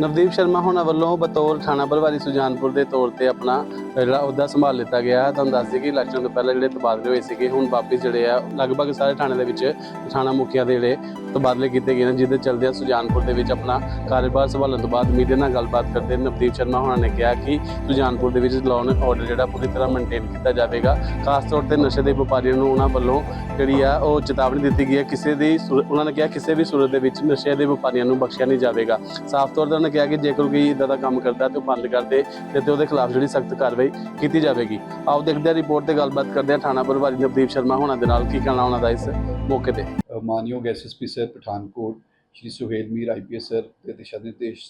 ਨਵਦੀਪ ਸ਼ਰਮਾ ਹੋਣਾ ਵੱਲੋਂ ਬਤੌਰ ਥਾਣਾ ਪ੍ਰਭਾਰੀ ਸੁਜਾਨਪੁਰ ਦੇ ਤੌਰ ਤੇ ਆਪਣਾ ਜਿਹੜਾ ਅਹੁਦਾ ਸੰਭਾਲ ਲਿੱਤਾ ਗਿਆ। ਤੁਹਾਨੂੰ ਦੱਸ ਦਈਏ ਕਿ ਇਲੈਕਸ਼ਨ ਤੋਂ ਪਹਿਲਾਂ ਜਿਹੜੇ ਤਬਾਦਲੇ ਹੋਏ ਸੀਗੇ, ਹੁਣ ਵਾਪਸ ਜਿਹੜੇ ਆ, ਲਗਭਗ ਸਾਰੇ ਥਾਣੇ ਦੇ ਵਿੱਚ ਥਾਣਾ ਮੁਖੀਆਂ ਦੇ ਜਿਹੜੇ ਤਬਾਦਲੇ ਕੀਤੇ ਗਏ ਨੇ, ਜਿਹਦੇ ਚਲਦੇ ਸੁਜਾਨਪੁਰ ਦੇ ਵਿੱਚ ਆਪਣਾ ਕਾਰੋਬਾਰ ਸੰਭਾਲਣ ਤੋਂ ਬਾਅਦ ਮੀਡੀਆ ਨਾਲ ਗੱਲਬਾਤ ਕਰਦੇ ਨਵਦੀਪ ਸ਼ਰਮਾ ਹੋਣਾ ਨੇ ਕਿਹਾ ਕਿ ਸੁਜਾਨਪੁਰ ਦੇ ਵਿੱਚ ਲਾਅ ਐਂਡ ਆਰਡਰ ਜਿਹੜਾ ਪੂਰੀ ਤਰ੍ਹਾਂ ਮੇਨਟੇਨ ਕੀਤਾ ਜਾਵੇਗਾ। ਖਾਸ ਤੌਰ ਤੇ ਨਸ਼ੇ ਦੇ ਵਪਾਰੀਆਂ ਨੂੰ ਉਹਨਾਂ ਵੱਲੋਂ ਜਿਹੜੀ ਆ ਉਹ ਚੇਤਾਵਨੀ ਦਿੱਤੀ ਗਈ ਹੈ। ਕਿਸੇ ਦੀ ਸੂਰ- ਉਹਨਾਂ ਨੇ ਕਿਹਾ ਕਿਸੇ ਵੀ ਸੂਰਤ ਦੇ ਵਿੱਚ ਨਸ਼ੇ ਦੇ ਵਪਾਰੀਆਂ ਨੂੰ ਬਖਸ਼ਿਆ ਨਹੀਂ ਜਾਵੇਗਾ। ਸਾਫ਼ ਤੌਰ ਤੇ ਉਹਨਾਂ ਨੇ ਕਿਹਾ ਕਿ ਜੇਕਰ ਕੋਈ ਇਦਾਂ ਦਾ ਕੰਮ ਕਰਦਾ ਤੇ ਉਹ ਬੰਦ ਕਰਦੇ ਤੇ ਉਹਦੇ ਖਿਲਾਫ ਜਿਹੜੀ ਸਖਤ ਕਾਰਵਾਈ ਕੀਤੀ ਜਾਵੇਗੀ। ਆਓ ਦੇਖਦੇ ਹਾਂ ਰਿਪੋਰਟ ਤੇ ਗੱਲਬਾਤ ਕਰਦੇ ਹਾਂ ਥਾਣਾ ਪ੍ਰਭਾਰੀ ਨਵਦੀਪ ਸ਼ਰਮਾ ਹੋਣਾ ਦੇ ਨਾਲ। ਕੀ ਕਹਿਣਾ ਉਹਨਾਂ ਦਾ ਇਸ ਮੌਕੇ ਤੇ? ਮਾਨਯੋਗ SSP sir Pathankot Shri Suhail Mir IPS sir ਦੇ ਦਿਸ਼ਾ ਨਿਰਦੇਸ਼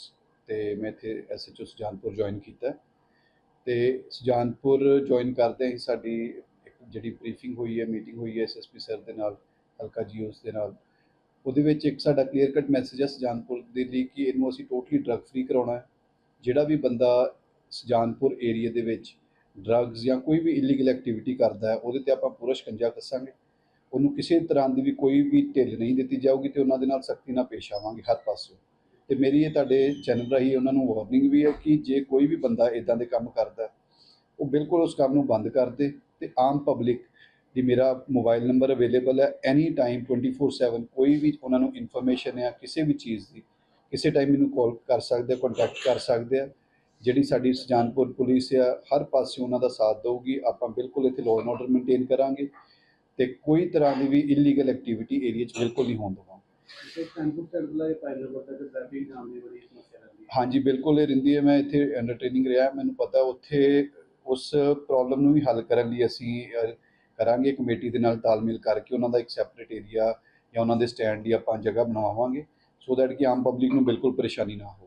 ਤੇ ਮੈਂ ਇੱਥੇ ਐਸਐਚਓ ਸੁਜਾਨਪੁਰ ਜੁਆਇਨ ਕੀਤਾ ਹੈ। ਤੇ ਸੁਜਾਨਪੁਰ ਜੁਆਇਨ ਕਰਦੇ ਹੀ ਸਾਡੀ ਜਿਹੜੀ ਬਰੀਫਿੰਗ ਹੋਈ ਹੈ ਮੀਟਿੰਗ ਹੋਈ ਹੈ ਐਸਐਸਪੀ ਸਰ ਦੇ ਨਾਲ, ਹਲਕਾ ਜੀਓਸ ਦੇ ਨਾਲ। ਉਹਦੇ ਵਿੱਚ ਇੱਕ ਸਾਡਾ ਕਲੀਅਰ ਕੱਟ ਮੈਸੇਜ ਹੈ ਸੁਜਾਨਪੁਰ ਦੇ ਲਈ ਕਿ ਇਹਨੂੰ ਅਸੀਂ ਟੋਟਲੀ ਡਰੱਗ ਫ੍ਰੀ ਕਰਾਉਣਾ ਹੈ। ਜਿਹੜਾ ਵੀ ਬੰਦਾ ਸੁਜਾਨਪੁਰ ਏਰੀਆ ਦੇ ਵਿੱਚ ਡਰੱਗਸ ਜਾਂ ਕੋਈ ਵੀ ਇਲੀਗਲ ਐਕਟੀਵਿਟੀ ਕਰਦਾ ਹੈ, ਉਹਦੇ ਤੇ ਆਪਾਂ ਪੂਰਾ ਸ਼ਿਕੰਜਾ ਕੱਸਾਂਗੇ। ਉਹਨੂੰ ਕਿਸੇ ਤਰ੍ਹਾਂ ਦੀ ਵੀ ਕੋਈ ਵੀ ਢਿੱਲ ਨਹੀਂ ਦਿੱਤੀ ਜਾਊਗੀ ਤੇ ਉਹਨਾਂ ਦੇ ਨਾਲ ਸਖਤੀ ਨਾਲ ਪੇਸ਼ ਆਵਾਂਗੇ ਹਰ ਪਾਸੋਂ। ਤੇ ਮੇਰੀ ਇਹ ਤੁਹਾਡੇ ਚੈਨਲ ਰਾਹੀਂ ਉਹਨਾਂ ਨੂੰ ਵਾਰਨਿੰਗ ਵੀ ਹੈ ਕਿ ਜੇ ਕੋਈ ਵੀ ਬੰਦਾ ਇਦਾਂ ਦੇ ਕੰਮ ਕਰਦਾ, ਉਹ ਬਿਲਕੁਲ ਉਸ ਕੰਮ ਨੂੰ ਬੰਦ ਕਰ ਦੇ ਤੇ ਆਮ ਪਬਲਿਕ ਦੀ ਮੇਰਾ ਮੋਬਾਈਲ ਨੰਬਰ ਅਵੇਲੇਬਲ ਹੈ ਐਨੀ ਟਾਈਮ 24/7 ਕੋਈ ਵੀ ਉਹਨਾਂ ਨੂੰ ਇਨਫੋਰਮੇਸ਼ਨ ਹੈ ਕਿਸੇ ਵੀ ਚੀਜ਼ ਦੀ, ਕਿਸੇ ਟਾਈਮ ਮੈਨੂੰ ਕਾਲ ਕਰ ਸਕਦੇ ਕੰਟੈਕਟ ਕਰ ਸਕਦੇ ਆ, ਜਿਹੜੀ ਸਾਡੀ ਸੁਜਾਨਪੁਰ ਪੁਲਿਸ ਆ, ਹਰ ਪਾਸੇ ਉਹਨਾਂ ਦਾ ਸਾਥ ਦੇਊਗੀ, ਆਪਾਂ ਬਿਲਕੁਲ ਇੱਥੇ ਲਾਅ ਐਂਡ ਆਰਡਰ ਮੇਨਟੇਨ ਕਰਾਂਗੇ। ਤੇ ਕੋਈ ਤਰ੍ਹਾਂ ਦੀ ਵੀ ਇਲੀਗਲ ਐਕਟੀਵਿਟੀ ਏਰੀਆ 'ਚ ਬਿਲਕੁਲ ਨਹੀਂ ਹੋਣ ਦੇਵਾਂਗੇ। ਹਾਂਜੀ ਬਿਲਕੁਲ ਇਹ ਰਹਿੰਦੀ ਹੈ। ਮੈਂ ਇੱਥੇ ਅੰਡਰ ਟ੍ਰੇਨਿੰਗ ਰਿਹਾ। ਮੈਨੂੰ ਪਤਾ ਉੱਥੇ ਉਸ ਪ੍ਰੋਬਲਮ ਨੂੰ ਵੀ ਹੱਲ ਕਰਨ ਲਈ ਅਸੀਂ ਕਰਾਂਗੇ ਕਮੇਟੀ ਦੇ ਨਾਲ ਤਾਲਮੇਲ ਕਰਕੇ ਉਹਨਾਂ ਦਾ ਇੱਕ ਸੈਪਰੇਟ ਏਰੀਆ ਜਾਂ ਉਹਨਾਂ ਦੇ ਸਟੈਂਡ ਦੀ ਆਪਾਂ ਜਗ੍ਹਾ ਬਣਾਵਾਂਗੇ ਸੋ ਦੈਟ ਕਿ ਆਮ ਪਬਲਿਕ ਨੂੰ ਬਿਲਕੁਲ ਪਰੇਸ਼ਾਨੀ ਨਾ ਹੋਵੇ।